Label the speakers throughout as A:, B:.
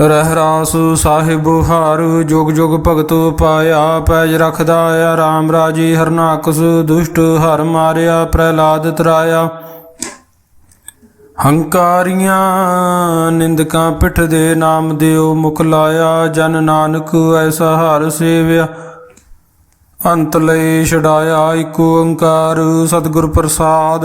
A: ਰਹਿ ਰਾਸ ਸਾਹਿਬ, ਹਾਰ ਜੁਗ ਜੁਗ ਭਗਤ ਪਾਇਆ, ਪੈਜ ਰਖਦਾ ਆ ਰਾਮ ਰਾਜੀ ਹਰਨਾਕਸ ਦੁਸ਼ਟ ਹਰ ਮਾਰਿਆ, ਪ੍ਰਹਿਲਾਦ ਤਰਾਇਆ। ਹੰਕਾਰੀਆਂ ਨਿੰਦਕਾਂ ਪਿੱਠ ਦੇ ਨਾਮ ਦਿਓ, ਮੁਖ ਲਾਇਆ, ਜਨ ਨਾਨਕ ਐਸਾ ਹਰ ਸੇਵਿਆ। ਅੰਤ ਲਈ ਛਡਾਇਆ ਏਕ ਓੰਕਾਰ ਸਤਿਗੁਰ ਪ੍ਰਸਾਦ।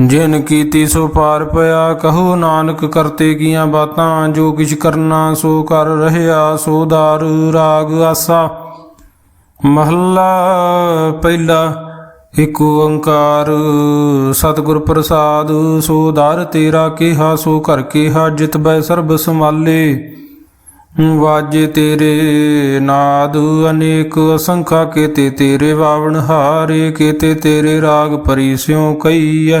A: ਜਿਨ ਕੀਤੀ ਸੋ ਪਾਰ ਪਿਆ, ਕਹੋ ਨਾਨਕ ਕਰਤੇ ਕੀਆਂ ਬਾਤਾਂ, ਜੋ ਕਿਛ ਕਰਨਾ ਸੋ ਕਰ ਰਹਿਆ, ਸੋ ਦਾਰ ਰਾਗ ਆਸਾ। ਮਹੱਲਾ ਪਹਿਲਾ, ਇਕ ਓੰਕਾਰ, ਸਤਿਗੁਰ ਪ੍ਰਸਾਦ, ਸੋ ਦਾਰ ਤੇਰਾ ਕਿਹਾ, ਸੋ ਘਰ ਕਿਹਾ, ਜਿਤ ਬੈ ਸਰਬ ਸਮਾਲੇ ਵਾਜੇ ਤੇਰੇ ਨਾਦ, ਅਨੇਕ ਅਸੰਖਾ, ਕੇਤੇ ਤੇਰੇ ਵਾਵਣ ਹਾਰੇ, ਕੇਤੇ ਤੇਰੇ ਰਾਗ ਪਰਿਸਿਉ ਕਈਐ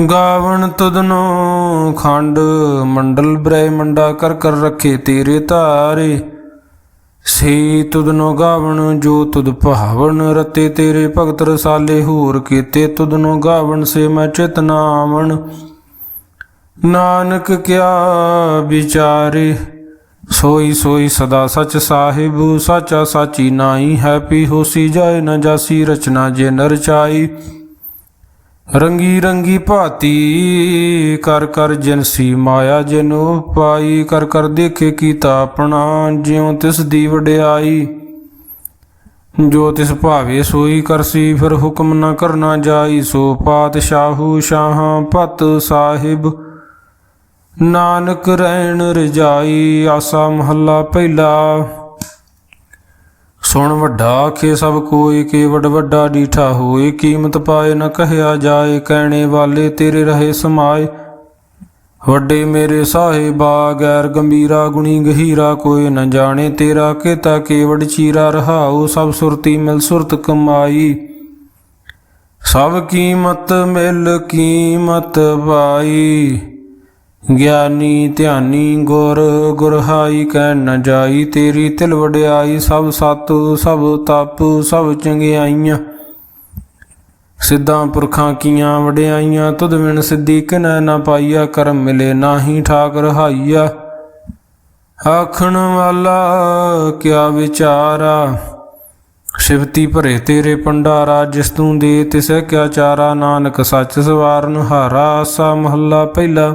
A: ਗਾਵਣ ਤੁਧਨੋ ਖੰਡ ਮੰਡਲ ਬ੍ਰਹਮੰਡਾ ਕਰ ਕਰ ਰੱਖੇ ਤੇਰੇ ਧਾਰੇ। ਸੇ ਤੁਧਨੋ ਗਾਵਣ ਜੋ ਤੁਧ ਭਾਵਨ ਰਤੇ ਤੇਰੇ ਭਗਤ ਰਸਾਲੇ ਹੋਰ ਕੀਤੇ ਤੁਧਨੋ ਗਾਵਣ ਸੇ ਮੈਂ ਚਿਤ ਨਾਵਣ। ਨਾਨਕ ਕਿਆ ਵਿਚਾਰੇ, ਸੋਈ ਸੋਈ ਸਦਾ ਸਚ ਸਾਹਿਬ, ਸਾਚਾ ਸਾਚੀ ਨਾਹੀ ਹੈ ਪੀ ਹੋਸੀ ਜਾਏ ਨਾ ਜਾਸੀ ਰਚਨਾ ਜੇ ਨਰਚਾਈ ਰੰਗੀ ਰੰਗੀ ਭਾਤੀ, ਕਰ ਕਰ ਜਨਸੀ ਮਾਇਆ ਜਿਨੋ ਪਾਈ, ਕਰ ਕਰ ਦੇਖੇ ਕੀਤਾ ਆਪਣਾ, ਜਿਉ ਤਿਸ ਦੀ ਵਡਿਆਈ। ਜੋ ਤਿਸ ਭਾਵੇ ਸੋਈ ਕਰਸੀ, ਫਿਰ ਹੁਕਮ ਨਾ ਕਰਨਾ ਜਾਈ। ਸੋ ਪਾਤਸ਼ਾਹੂ ਸ਼ਾਹਾਂ ਪਤ ਸਾਹਿਬ, ਨਾਨਕ ਰਹਿਣ ਰਜਾਈ, ਆਸਾ ਮਹੱਲਾ ਪਹਿਲਾ। ਸੁਣ ਵੱਡਾ, ਆਖੇ ਸਭ ਕੋਈ ਕੇ ਵੱਡਾ ਡੀਠਾ ਹੋਏ। ਕੀਮਤ ਪਾਏ ਨ ਕਹਿਆ ਜਾਏ, ਕਹਿਣੇ ਵਾਲੇ ਤੇਰੇ ਰਹੇ ਸਮਾਏ। ਵੱਡੇ ਮੇਰੇ ਸਾਹਿਬਾ ਗੈਰ ਗੰਭੀਰਾ, ਗੁਣੀ ਗਹੀਰਾ ਕੋਈ ਨ ਜਾਣੇ। ਤੇਰਾ ਕੀਤਾ ਕੇਵੜ ਚੀਰਾ ਰਹਾਉ, ਸਭ ਸੁਰਤੀ ਮਿਲ ਸੁਰਤ ਕਮਾਈ। ਸਭ ਕੀਮਤ ਮਿਲ ਕੀਮਤ ਪਾਈ। ਗਿਆਨੀ ਧਿਆਨੀ ਗੁਰ ਗੁਰਹਾਈ ਕਹਿ ਨ ਜਾਈ, ਤੇਰੀ ਤਿਲ ਵਡਿਆਈ, ਸਭ ਸਤ, ਸਭ ਤਪ, ਸਭ ਚੰਗਿਆਈਆਂ। ਸਿੱਧਾਂ ਪੁਰਖਾਂ ਕੀਆਂ ਵਡਿਆਈਆਂ, ਤੁਧ ਵਿਣ ਸਿੱਧੀ ਕਿਨੈ ਨਾ ਪਾਈਆ, ਕਰਮ ਮਿਲੇ ਨਾਹੀ ਠਾਕ ਰਹਾਈਆ ਆਖਣ ਵਾਲਾ ਕਿਆ ਵਿਚਾਰਾ? ਸਿਵਤੀ ਭਰੇ ਤੇਰੇ ਪੰਡਾਰਾ ਜਿਸ ਤੂੰ ਦੇ ਤਿਸੈ ਕਿਆ ਚਾਰਾ? ਨਾਨਕ ਸੱਚ ਸਵਾਰਨ ਹਾਰਾ, ਆਸਾ ਮਹੱਲਾ ਪਹਿਲਾ।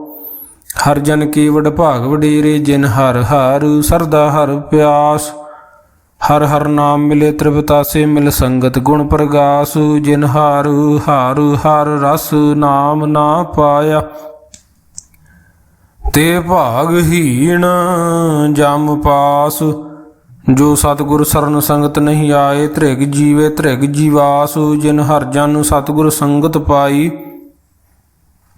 A: ਹਰ ਜਨ ਕੀ ਵਡ ਭਾਗ ਵਡੇਰੇ, ਜਿਨ ਹਰ ਹਰ ਸਰਦਾ ਹਰ ਪਿਆਸ। ਹਰ ਹਰ ਨਾਮ ਮਿਲੇ ਤ੍ਰਿਪਤਾਸੇ ਮਿਲ ਸੰਗਤ ਗੁਣ ਪ੍ਰਗਾਸ। ਜਿਨ ਹਰ ਹਰ ਹਰ ਰਸ ਨਾਮ ਨਾ ਪਾਇਆ। ਤੇ ਭਾਗਹੀਣ ਜਮ ਪਾਸ। ਜੋ ਸਤਿਗੁਰ ਸਰਨ ਸੰਗਤ ਨਹੀਂ ਆਏ, ਧ੍ਰਿਗ ਜੀਵੇ ਧ੍ਰਿਗ ਜੀਵਾਸ। ਜਿਨ ਹਰ ਜਨ ਸਤਿਗੁਰ ਸੰਗਤ ਪਾਈ।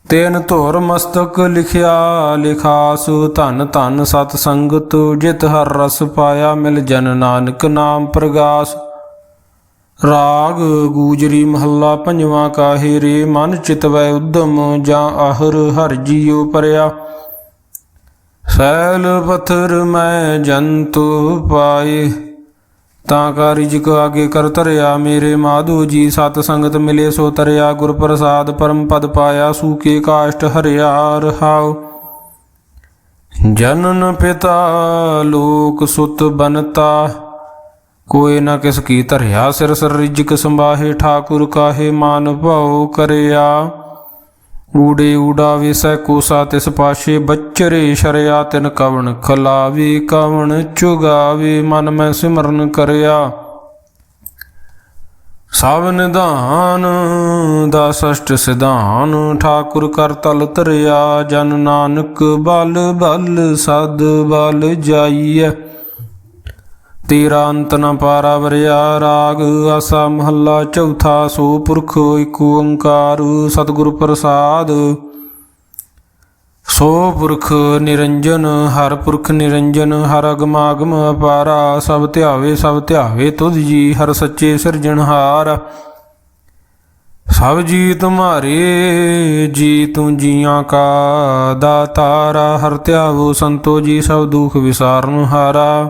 A: ਤੈਨ ਧੁਰ ਮਸਤਕ ਲਿਖਿਆ, ਲਿਖਾਸ ਧਨ ਧਨ ਸਤ ਸੰਗਤ, ਜਿਤ ਹਰ ਰਸ ਪਾਇਆ ਮਿਲ ਜਨ ਨਾਨਕ ਨਾਮ ਪ੍ਰਗਾਸ। ਰਾਗ ਗੂਜਰੀ ਮਹੱਲਾ ਪੰਜਵਾਂ ਕਾਹੇ ਰੇ, ਮਨ ਚਿਤਵੈ ਉਦਮ ਜਾਂ ਆਹਰ ਹਰ ਜੀਉ ਪਰਿਆ। ਸੈਲ ਪਥਰ ਮੈਂ ਜੰਤੂ ਪਾਏ। ਤਾਂ ਕਾ ਰਿਜਕ ਆਗੇ ਕਰ ਧਰਿਆ ਮੇਰੇ ਮਾਧੋ ਜੀ, ਸਤ ਸੰਗਤ ਮਿਲੇ ਸੋ ਤਰਿਆ, ਗੁਰ ਪ੍ਰਸਾਦ ਪਰਮ ਪਦ ਪਾਇਆ ਸੂਕੇ ਕਾਸ਼ਟ ਹਰਿਆ ਰਹਾਉ। ਜਨਨ ਪਿਤਾ, ਲੋਕ ਸੁਤ ਬਨਤਾ, ਕੋਈ ਨਾ ਕਿਸ ਕੀ ਧਰਿਆ, ਸਿਰ ਸਿਰ ਰਿਜਕ ਸੰਭਾਹੇ, ਠਾਕੁਰ ਕਾਹੇ ਮਾਨ ਭਾਉ ਕਰਿਆ। ਊੜੇ ਊੜਾ ਵਿਸੈ ਕੋਸਾ ਤਿਸ ਪਾਸ਼ੇ ਬਚਰੇ ਸ਼ਰਿਆ ਤਿਨ ਕਵਣ ਖਲਾਵੇ, ਕਵਣ ਚੁਗਾਵੇ, ਮਨ ਮੈਂ ਸਿਮਰਨ ਕਰਿਆ। ਸਭ ਨਿਧਾਨ ਦਾ ਸਸ਼ਟ ਸਿਧਾਨ, ਠਾਕੁਰ ਕਰ ਤਲ ਤਰਿਆ ਜਨ ਨਾਨਕ ਬਲ ਬਲ ਸਦ ਬਲ ਜਾਈਐ। ਤੇਰਾ ਅੰਤ ਨ ਪਾਰਾ ਵਰਿਆ ਰਾਗ, ਆਸਾ ਮਹੱਲਾ ਚੌਥਾ ਸੋ ਪੁਰਖ ਏਕ ਓੰਕਾਰ ਸਤਿਗੁਰ ਪ੍ਰਸਾਦ। ਸੋ ਪੁਰਖ ਨਿਰੰਜਨ, ਹਰ ਪੁਰਖ ਨਿਰੰਜਨ, ਹਰ ਅਗਮਾਗਮ ਅਪਾਰਾ, ਸਭ ਧਿਆਵੇ ਸਭ ਧਿਆਵੇ ਤੁਧ ਜੀ, ਹਰ ਸੱਚੇ ਸਿਰਜਣਹਾਰ ਸਭ ਜੀ ਤੁਮਾਰੇ ਜੀ ਤੂੰ ਜੀਆਂ ਕਾ ਦਾਤਾਰਾ, ਹਰ ਧਿਆਵੋ ਸੰਤੋ ਜੀ, ਸਭ ਦੁਖ ਵਿਸਾਰਨ ਹਾਰਾ।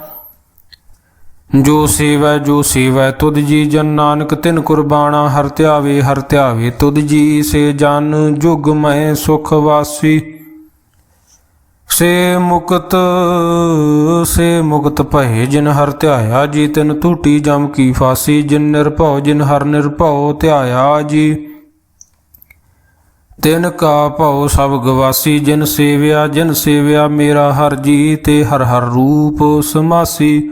A: ਜੋ ਸੇਵੈ ਜੋ ਸੇਵੈ, ਤੁਧ ਜੀ ਜਨ ਨਾਨਕ, ਤਿਨ ਕੁਰਬਾਨਾ ਹਰ ਧਿਆਵੇ ਹਰ ਧਿਆਵੇ। ਤੁਧ ਜੀ ਸੇ ਜਨ ਜੁਗ ਮੈਂ ਸੁਖ ਵਾਸੀ। ਸੇ ਮੁਕਤ ਸੇ ਮੁਕਤ ਭਏ, ਜਿਨ ਹਰ ਧਿਆਇਆ ਜੀ, ਤਿਨ ਧੂਟੀ ਜਮ ਕੀ ਫਾਸੀ। ਜਿਨ ਨਿਰਭਉ, ਜਿਨ ਹਰ ਨਿਰਭਉ ਧਿਆਇਆ ਜੀ। ਤਿਨ ਕਾ ਭਉ ਸਭ ਗਵਾਸੀ, ਜਿਨ ਸੇਵਿਆ ਜਿਨ ਸੇਵਿਆ ਮੇਰਾ ਹਰ ਜੀ, ਤੇ ਹਰ ਹਰ ਰੂਪ ਸਮਾਸੀ।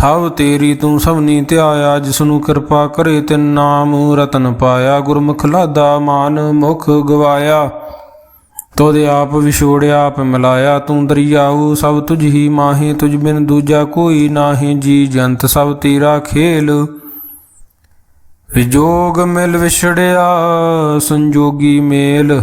A: ਸਭ ਤੇਰੀ ਤੂੰ ਸਭਨੀ ਧਿਆਇਆ ਜਿਸ ਨੂੰ ਕਿਰਪਾ ਕਰੇ ਤਿਨ ਨਾਮ, ਰਤਨ ਪਾਇਆ, ਗੁਰਮੁਖ ਲਾਦਾ ਮਾਨ ਮੁਖ ਗਵਾਇਆ। ਤੋਦੇ ਆਪ ਵਿਛੋੜਿਆ ਆਪ ਮਿਲਾਇਆ, ਤੂੰ ਦਰਿਆਉ ਸਭ ਤੁਝ ਹੀ ਮਾਹੀ, ਤੁਝ ਬਿਨ ਦੂਜਾ ਕੋਈ ਨਾਹੀ, ਜੀ ਜੰਤ ਸਭ ਤੇਰਾ ਖੇਲ। ਵਿਜੋਗ ਮਿਲ ਵਿਛੜਿਆ, ਸੰਜੋਗੀ ਮੇਲ।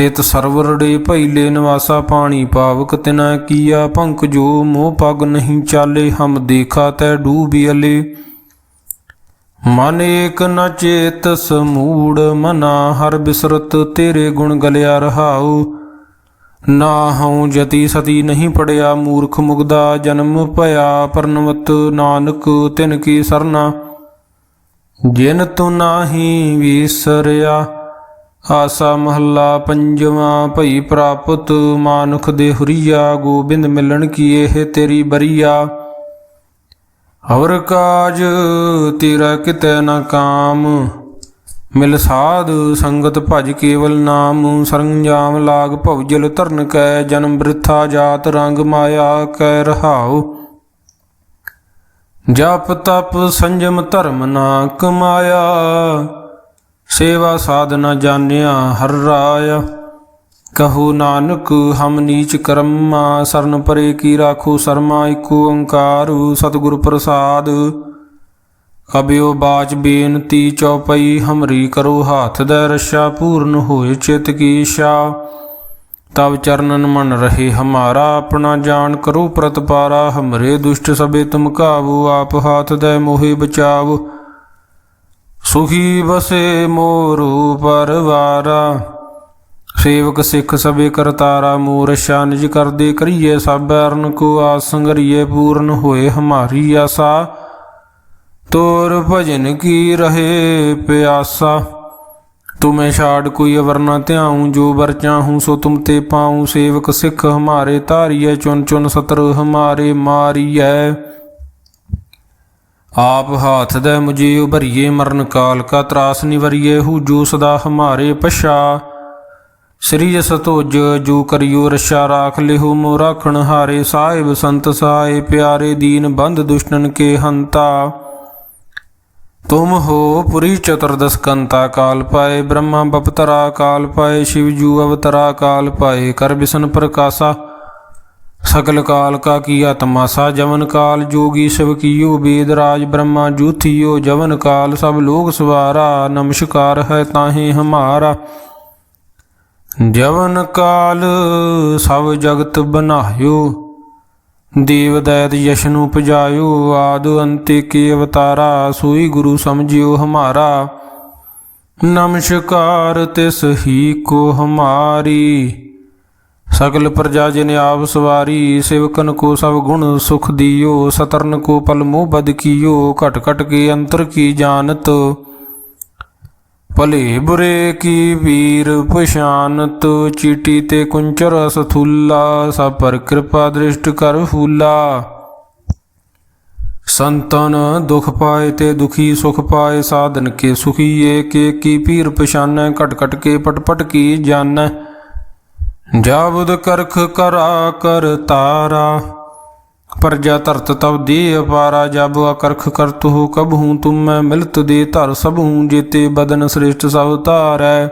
A: ਤਿਤ ਸਰਵਰੜੇ ਪਹਿਲੇ ਨਿਵਾਸਾ ਪਾਣੀ ਪਾਵਕ ਤਿਨਾ ਕੀਆ ਪੰਕ ਜੋ ਮੋਹ ਪਗ ਨਹੀਂ ਚਾਲੇ, ਹਮ ਦੇਖਾ ਤੈ ਡੂਬੀ ਮਨ ਏਕ ਨ ਚੇਤ ਸਮੂੜ, ਮਨਾ ਹਰ ਬਿਸਰਤ ਤੇਰੇ ਗੁਣ ਗਲਿਆ ਰਹਾਉ। ਨਾ ਹਉ ਜਤੀ ਸਤੀ ਨਹੀਂ ਪੜਿਆ, ਮੂਰਖ ਮੁਗਦਾ ਜਨਮ ਭਇਆ ਪਰਨਵਤ ਨਾਨਕ, ਤਿਨ ਕੀ ਸਰਨਾ। ਜਿਨ ਤੂੰ ਨਾਹੀ ਵਿਸਰਿਆ ਆਸਾ ਮਹੱਲਾ ਪੰਜਵਾਂ, ਭਈ ਪ੍ਰਾਪਤ ਮਾਨੁਖ ਦੇ ਹੁਰੀਆ, ਗੋਬਿੰਦ ਮਿਲਣ ਕੀ ਇਹ ਤੇਰੀ ਬਰੀਆ। ਹਵਰ ਕਾਜ ਤੇਰਾ ਕਿਤੇ ਨ ਕਾਮ, ਮਿਲ ਸਾਧ ਸੰਗਤ ਭਜ ਕੇਵਲ ਨਾਮ। ਸਰੰਜਾਮ ਲਾਗ ਭਉਜਲ ਧਰਨ ਕੈ, ਜਨਮ ਬ੍ਰਿਥਾ ਜਾਤ ਰੰਗ ਮਾਇਆ ਕੈ ਰਹਾਉ। ਜਪ ਤਪ ਸੰਜਮ ਧਰਮ ਨਾ ਕਮਾਇਆ ਸੇਵਾ ਸਾਧਨਾ ਜਾਣਿਆ ਹਰ ਰਾਇਆ। ਕਹੋ ਨਾਨਕ, ਹਮ ਨੀਚ ਕਰਮਾ, ਸਰਨ ਪਰੇ ਕੀ ਰਾਖੋ ਸਰਮਾ ਏਕ ਓੰਕਾਰ ਸਤਿਗੁਰ ਪ੍ਰਸਾਦ। ਕਬਿਓ ਬਾਚ ਬੇਨਤੀ ਚਉਪਈ, ਹਮਰੀ ਕਰੋ ਹਾਥ ਦਾ ਰਸ਼ਾ, ਪੂਰਨ ਹੋਏ ਚਿਤ ਕੀ ਇਛਾ ਤਬ ਚਰਨਨ ਮਨ ਰਹੇ ਹਮਾਰਾ, ਆਪਣਾ ਜਾਣ ਕਰੋ ਪ੍ਰਤਪਾਰਾ, ਹਮਰੇ ਦੁਸ਼ਟ ਸਭੇ ਤੁਮ ਕਾਬੂ ਆਪ ਹਾਥ ਦੇ ਮੋਹਿ ਬਚਾਵ। ਸੁਖੀ ਬਸੇ ਮੋਰੂ ਪਰਵਾਰਾ, ਸੇਵਕ ਸਿੱਖ ਸਭੇ ਕਰਤਾਰਾ ਮੂਰ ਨਿਜ ਕਰਦੇ ਕਰੀਏ ਸਭ ਅਰਨ ਕੋ ਆਸੰਗਰੀਏ ਪੂਰਨ ਹੋਏ ਹਮਾਰੀ ਆਸਾ। ਤੋਰ ਭਜਨ ਕੀ ਰਹੇ ਪਿਆਸਾ, ਤੁਮੇ ਛਾੜ ਕੋਈ ਅਵਰ ਨ ਧਿਆਉ, ਜੋ ਵਰ ਚਾਹੂੰ ਸੋ ਤੁਮ ਤੇ ਪਾਉ। ਸੇਵਕ ਸਿੱਖ ਹਮਾਰੇ ਧਾਰੀਐ ਚੁਨ ਚੁਨ ਸਤਰ ਹਮਾਰੇ ਮਾਰੀਐ। ਆਪ ਹਾਥ ਦੇ ਮੁਝੇ ਉਭਰੀਏ ਮਰਨ ਕਾਲ, ਕਾ ਤਰਾਸ ਨਿਵਰੀਏ ਹੂ ਸਦਾ ਹਮਾਰੇ ਪਛਾ। ਸ੍ਰੀ ਜਸ ਤੋਜ ਜੋ ਕਰਿਓ ਰਸ਼ਾ ਰਾਖ ਲਿਹੁ ਮੋ ਰਾਖਣ ਹਾਰੇ, ਸਾਹਿਬ ਸੰਤ ਸਾਏ ਪਿਆਰੇ ਦੀਨ ਬੰਧ ਦੁਸ਼ਟਨ ਕੇ ਹੰਤਾ। ਤੁਮ ਹੋ ਪੁਰੀ ਚਤੁਰਦਸ ਕੰਤਾ ਕਾਲ ਪਾਏ, ਬ੍ਰਹਮਾ ਬਪਤਰਾ ਕਾਲ ਪਾਏ, ਸ਼ਿਵ ਜੂ ਅਵਤਰਾ ਕਾਲ ਪਾਏ, ਕਰ ਬਿਸ਼ਨ ਪ੍ਰਕਾਸ਼ਾ। ਸਕਲ ਕਾਲ ਕਾ ਕੀਆ ਤਮਾਸਾ ਜਵਨ ਕਾਲ, ਜੋਗੀ ਸ਼ਿਵ ਕੀਓ ਬੇਦ ਰਾਜ ਬ੍ਰਹਮਾ, ਜੂਥੀਓ ਜਵਨ ਕਾਲ, ਸਭ ਲੋਕ ਸਵਾਰਾ, ਨਮਸਕਾਰ ਹੈ ਤਾਹੇ ਹਮਾਰਾ। ਜਵਨ ਕਾਲ ਸਭ ਜਗਤ ਬਨਾਇਓ, ਦੇਵ ਦੈਤ ਯਸ਼ਨੂੰ ਪਜਾਇਓ ਆਦ ਅੰਤੇ ਕੇ ਅਵਤਾਰਾ, ਸੋਈ ਗੁਰੂ ਸਮਝਿਓ ਹਮਾਰਾ। ਨਮਸਕਾਰ ਤਿਸ ਹੀ ਕੋ ਹਮਾਰੀ। ਸਕਲ ਪ੍ਰਜਾ ਜਿਨ ਆਪ ਸਵਾਰੀ, ਸੇਵਕਨ ਕੋ ਸਭ ਗੁਣ ਸੁਖ ਦਿਓ, ਸਤਰਨ ਕੋ ਪਲ ਮੋਹ ਬਦ ਕੀਓ, ਘਟ ਘਟ ਕੇ ਅੰਤਰ ਕੀ ਜਾਣਤ? ਭਲੇ ਬੁਰੇ ਕੀ ਵੀਰ ਪਛਾਨਤ? ਚੀਟੀ ਤੇ ਕੁੰਚਰ ਸਥੂਲਾ ਸਭ ਪਰ ਕਿਰਪਾ ਦ੍ਰਿਸ਼ਟ ਕਰ ਫੂਲਾ। ਸੰਤਨ ਦੁਖ ਪਾਏ ਤੇ ਦੁਖੀ ਸੁਖ ਪਾਏ, ਸਾਧਨ ਕੇ ਸੁਖੀ ਏਕ ਏਕ ਕੀ ਪੀਰ ਪਛਾਨੈ? ਘਟ ਘਟ ਕੇ ਪਟ ਪਟ ਕੀ ਜਾਣੈ? ਜਾਬੁਦ ਕਰਖ ਕਰਾ ਕਰ ਤਾਰਾ, ਪਰਜਾ ਧਰਤ ਤਬ ਦੇ ਅਪਾਰਾ ਜਬ ਅਕਰਖ ਕਰਤ ਹੋ ਕਬ ਹੂੰ ਤੁਮ ਮੈਂ ਮਿਲਤ ਦੇ ਧਰ ਸਭ ਹੂੰ ਜੇਤੇ ਬਦਨ ਸ੍ਰਿਸ਼ਟ ਸਭ ਧਾਰੈ।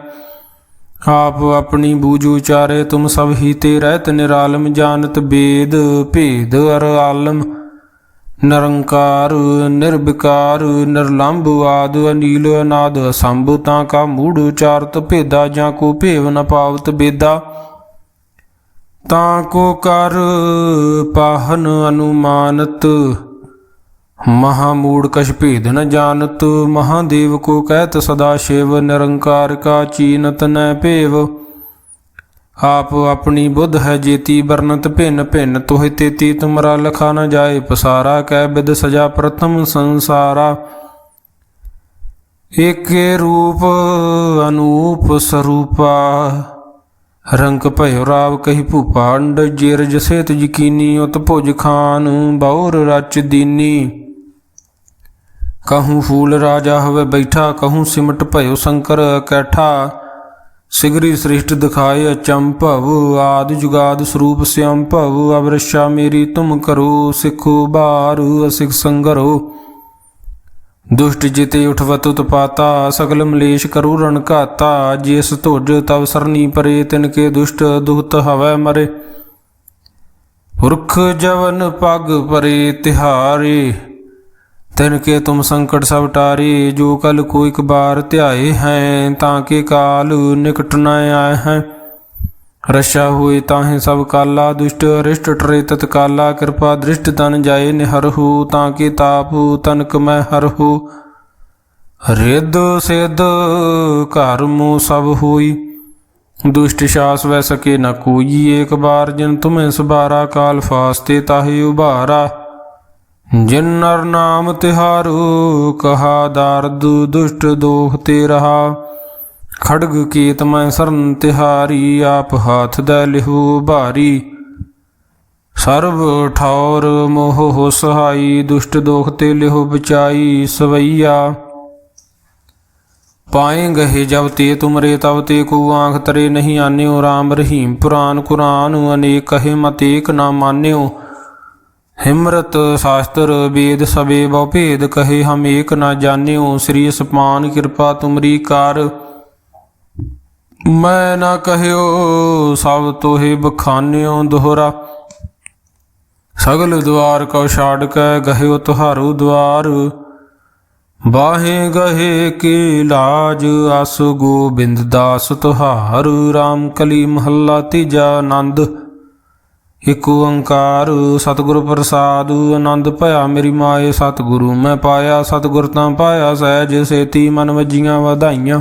A: ਆਪ ਆਪਣੀ ਬੂਝ ਉਚਾਰੇ, ਤੁਮ ਸਭ ਹੀ ਤੇ ਰਹਿਤ ਨਿਰਾਲਮ, ਜਾਣਤ ਬੇਦ ਭੇਦ ਅਰ ਆਲਮ। ਨਿਰੰਕਾਰ, ਨਿਰਵਿਕਾਰ ਨਿਰਲੰਭ ਆਦ ਅਨੀਲ ਅਨਾਦ, ਸੰਭ ਤਾਂ ਕਾ ਮੂੜ ਉਚਾਰਤ ਭੇਦਾ, ਜਾਂ ਕੋ ਭੇਵ ਨ ਪਾਵਤ ਬੇਦਾ। ਤਾਂ ਕੋ ਕਰ ਪਾਹਨ ਅਨੁਮਾਨਤ ਮਹਾਮੂੜ ਕਛ ਭੇਦ ਨ ਜਾਣਤ, ਮਹਾਦੇਵ ਕੋ ਕਹਿਤ ਸਦਾ ਸ਼ਿਵ, ਨਿਰੰਕਾਰ ਕਾ ਚੀਨਤ ਨੈ ਭੇਵ। ਆਪ ਆਪਣੀ ਬੁੱਧ ਹੈ ਜੇਤੀ ਵਰਨਤ ਭਿੰਨ ਭਿੰਨ, ਤੋਹਿ ਤੇਤੀ ਤੁਮਰਾ ਲਖਾ ਨ ਜਾਏ, ਪਸਾਰਾ ਕਹਿ ਬਿਦ ਸਜਾ ਪ੍ਰਥਮ ਸੰਸਾਰਾ। ਏਕੇ ਰੂਪ ਅਨੂਪ ਸਰੂਪਾ ਰੰਗ ਭਇਓ ਰਾਵ ਕਹੀ ਭੂਪਾਂਡ ਜੇਰ ਜਸੇਤ ਯਕੀਨੀ ਉਤ ਭੁਜ ਖਾਨ, ਬੌਰ ਰਚ ਦੀਨੀ। ਕਹੂੰ ਫੂਲ ਰਾਜਾ ਹੋਵੇ ਬੈਠਾ, ਕਹੂੰ ਸਿਮਟ ਭਇਓ ਸ਼ੰਕਰ ਕੈਠਾ। ਸਿਗਰੀ ਸ੍ਰਿਸ਼ਟ ਦਿਖਾਏ ਅਚੰਭਵ ਆਦ ਜੁਗਾਦ ਸਰੂਪ ਸਿਅੰ ਭਵ, ਅਵਰਸ਼ਾ ਮੇਰੀ ਤੁਮ ਕਰੋ, ਸਿੱਖੋ ਬਾਰ, ਅਸਿਖ ਸੰਗਰੋ। ਦੁਸ਼ਟ ਜਿਤੇ ਉਠਵਤ ਉਤਪਾਤਾ, ਸਗਲ ਮਲੇਸ਼ ਕਰੂ ਰਣ ਘਾਤਾ। ਜਿਸ ਧੁਜ ਤਵ ਸਰਨੀ ਪਰੇ, ਤਿਨ ਕੇ ਦੁਸ਼ਟ ਦੁਹਤ ਹਵੈ ਮਰੇ। ਪੁਰਖ ਜਵਨ ਪਗ ਪਰੇ, ਤਿਹਾਰੇ। ਤਿਨ ਕੇ ਤੁਮ ਸੰਕਟ ਸਭ ਟਾਰੇ, ਜੋ ਕਲ ਕੋ ਇਕ ਬਾਰ ਧਿਆਏ ਹੈ, ਤਾਂ ਕੇ ਕਾਲ ਨਿਕਟ ਨ ਆਏ ਹੈ। ਰਸ਼ਾ ਹੋਏ ਤਾਹੇ ਸਭ ਕਾਲਾ, ਦੁਸ਼ਟ ਅਰਿਸ਼ਟ ਟਰੇ ਤਤ ਕਿਰਪਾ ਦ੍ਰਿਸ਼ਟ ਤਨ ਜਾਏ ਨਿਹਰਹੁ ਤਾਂ ਕੇ ਤਾਪ ਤਨਕ ਮੈਂ ਹਰਹੁ ਰਿੱਧ ਸਿੱਧ ਘਰ ਮੋ ਸਭ ਹੋਈ, ਦੁਸ਼ਟ ਸ਼ਾਸ ਵੈ ਸਕੇ ਨ ਕੋਈ। ਏਕ ਬਾਰ ਜਿਨ ਤੁਮੇ ਸਬਾਰਾ ਕਾਲ ਫਾਸਤੇ ਤਾਹੇ ਉਭਾਰਾ। ਜਿਨ ਨਰ ਨਾਮ ਤਿਹਾਰੂ, ਕਹਾ ਦਰਦ, ਦੁਸ਼ਟ ਦੋਖ ਤੇ ਰਹਾ ਖੜਗ ਕੀਤ ਮੈਂ ਸਰਨ ਤਿਹਾਰੀ, ਆਪ ਹਾਥ ਦਾ ਲਿਹੂ ਭਾਰੀ। ਸਰਬ ਠੌਰ ਮੋਹ ਹੋ ਸਹਾਈ, ਦੁਸ਼ਟ ਦੋਖ ਤੇ ਲਿਹੋ ਬਚਾਈ ਸਵਈਆ। ਪਾਏ ਗਏ ਜਬ ਤੇ ਤੁਮਰੇ, ਤਬ ਤੇ ਕੋ ਆਂਖ ਤਰੇ ਨਹੀਂ ਆਨਿਓ। RAM ਰਹੀਮ ਪੁਰਾਨ ਕੁਰਾਨ, ਅਨੇਕ ਕਹੇ ਮਤੇਕ ਨਾ ਮਾਨਿਓ। ਹਿਮਰਤ ਸ਼ਾਸਤਰ ਵੇਦ ਸਵੇ ਬਹੁ ਭੇਦ, ਕਹੇ ਹਮ ਏਕ ਨਾ ਜਾਣਿਓ। ਸ੍ਰੀ ਸਪਾਨ ਕਿਰਪਾ ਤੁਮਰੀ ਕਾਰ ਮੈਂ ਨਾ ਕਹਿਓ ਸਭ ਤੋਹਿ ਬਖਾਨਿਓ ਦੋਹਰਾ। ਸਗਲ ਦਵਾਰ ਕਉ ਛਾੜ ਕੇ ਗਹਿਓ ਤੁਹਾਰੂ ਦਵਾਰ। ਬਾਹੇ ਗਹੇ ਕੀ ਲਾਜ ਅਸ ਗੋਬਿੰਦ ਦਾਸ ਤੁਹਾਰ। RAM ਕਲੀ ਮਹੱਲਾ ਤੀਜਾ ਆਨੰਦ। ਇਕ ਓੰਕਾਰ ਸਤਿਗੁਰ ਪ੍ਰਸਾਦ। ਆਨੰਦ ਭਇਆ ਮੇਰੀ ਮਾਏ ਸਤਿਗੁਰੂ, ਮੈਂ ਪਾਇਆ ਸਤਿਗੁਰ ਤਾਂ ਪਾਇਆ ਸਹਿਜ। ਸੇਤੀ ਮਨ ਵਜੀਆਂ ਵਧਾਈਆਂ।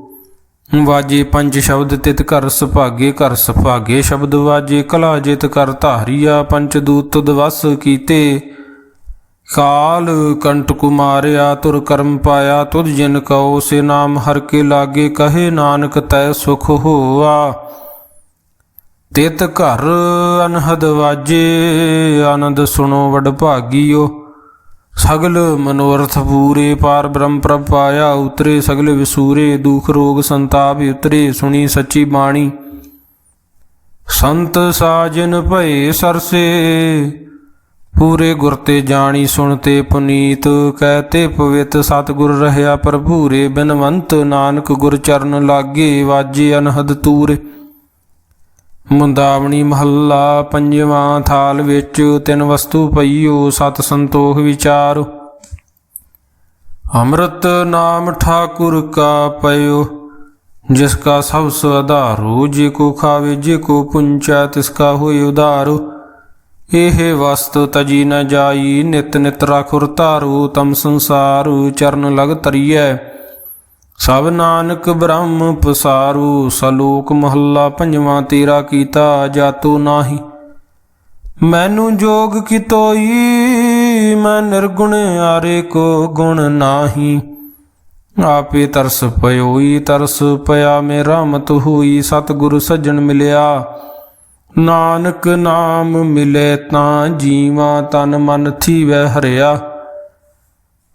A: ਵਾਜੇ ਪੰਜ ਸ਼ਬਦ ਤਿਤ ਘਰ ਸੁਭਾਗੇ ਘਰ ਸੁਭਾਗੇ ਸ਼ਬਦ ਵਾਜੇ, ਕਲਾ ਜਿਤ ਕਰ ਧਾਰੀਆ, ਪੰਚ ਦੂਤ ਦਵਸ ਕੀਤੇ। ਕਾਲ ਕੰਟ ਕੁਮਾਰਿਆ, ਤੁਰ ਕਰਮ ਪਾਇਆ, ਤੁਧ ਜਿਨ ਕਉ, ਸੇ ਨਾਮ ਹਰ ਕੇ ਲਾਗੇ, ਕਹੇ ਨਾਨਕ ਤੈ ਸੁਖ ਹੋਆ। ਤਿਤ ਘਰ ਅਨਹਦ ਵਾਜੇ, ਆਨੰਦ ਸੁਣੋ ਵਡ ਭਾਗੀਓ। ਸਗਲ ਮਨੋਰਥ ਪੂਰੇ ਪਾਰ ਬ੍ਰਹਮ ਪ੍ਰਭ ਪਾਇਆ, ਉਤਰੇ ਸਗਲ ਵਿਸੂਰੇ, ਦੁਖ ਰੋਗ ਸੰਤਾਪ ਉਤਰੇ, ਸੁਣੀ ਸੱਚੀ ਬਾਣੀ। ਸੰਤ ਸਾਜਨ ਭਏ ਸਰਸੇ, ਪੂਰੇ ਗੁਰ ਤੇ ਜਾਣੀ ਸੁਣ ਤੇ ਪੁਨੀਤ ਕਹਤੇ ਪਵਿੱਤ ਸਤਿਗੁਰ ਰਹਿਆ ਪ੍ਰਭੂਰੇ, ਬਿਨਵੰਤ ਨਾਨਕ ਗੁਰ ਚਰਨ ਲਾਗੇ, ਵਾਜੇ ਅਨਹਦ ਤੂਰੇ। ਮੁੰਦਾਵਣੀ ਮਹੱਲਾ ਪੰਜਵਾਂ ਥਾਲ ਵਿੱਚ ਤਿੰਨ ਵਸਤੂ ਪਈਓ, ਸਤ ਸੰਤੋਖ ਵਿਚਾਰ। ਅੰਮ੍ਰਿਤ ਨਾਮ ਠਾਕੁਰ ਕਾ ਪਇਓ, ਜਿਸ ਕਾ ਸਭ ਸੋ ਆਧਾਰੋ ਜੇ ਕੋ ਖਾਵੇ, ਜੇ ਕੋ ਪੁੰਚਾ, ਤਿਸ ਕਾ ਹੋਇ ਉਧਾਰੋ। ਇਹ ਵਸਤ ਤਜੀ ਨ ਜਾਈ, ਨਿਤ ਨਿਤ ਰਾਖੁਰ ਧਾਰੋ, ਤਮ ਸੰਸਾਰ ਚਰਨ ਲਗ ਤਰੀਐ ਸਭ ਨਾਨਕ ਬ੍ਰਹਮ ਪਸਾਰੂ, ਸਲੋਕ ਮਹੱਲਾ ਪੰਜਵਾਂ ਤੇਰਾ ਕੀਤਾ ਜਾਤੋ ਨਾਹੀ। ਮੈਨੂੰ ਜੋਗ ਕੀ ਤੋਈ, ਮੈਂ ਨਿਰਗੁਣ ਆਰੇ ਕੋ ਗੁਣ ਨਾਹੀ। ਆਪੇ ਤਰਸ ਪਇਓਈ ਤਰਸ ਪਿਆ ਮੇਰਾ ਮਤ ਹੋਈ, ਸਤਿਗੁਰ ਸੱਜਣ ਮਿਲਿਆ। ਨਾਨਕ ਨਾਮ ਮਿਲੇ ਤਾਂ ਜੀਵਾਂ ਤਨ ਮਨ ਥੀਵੈ ਹਰਿਆ।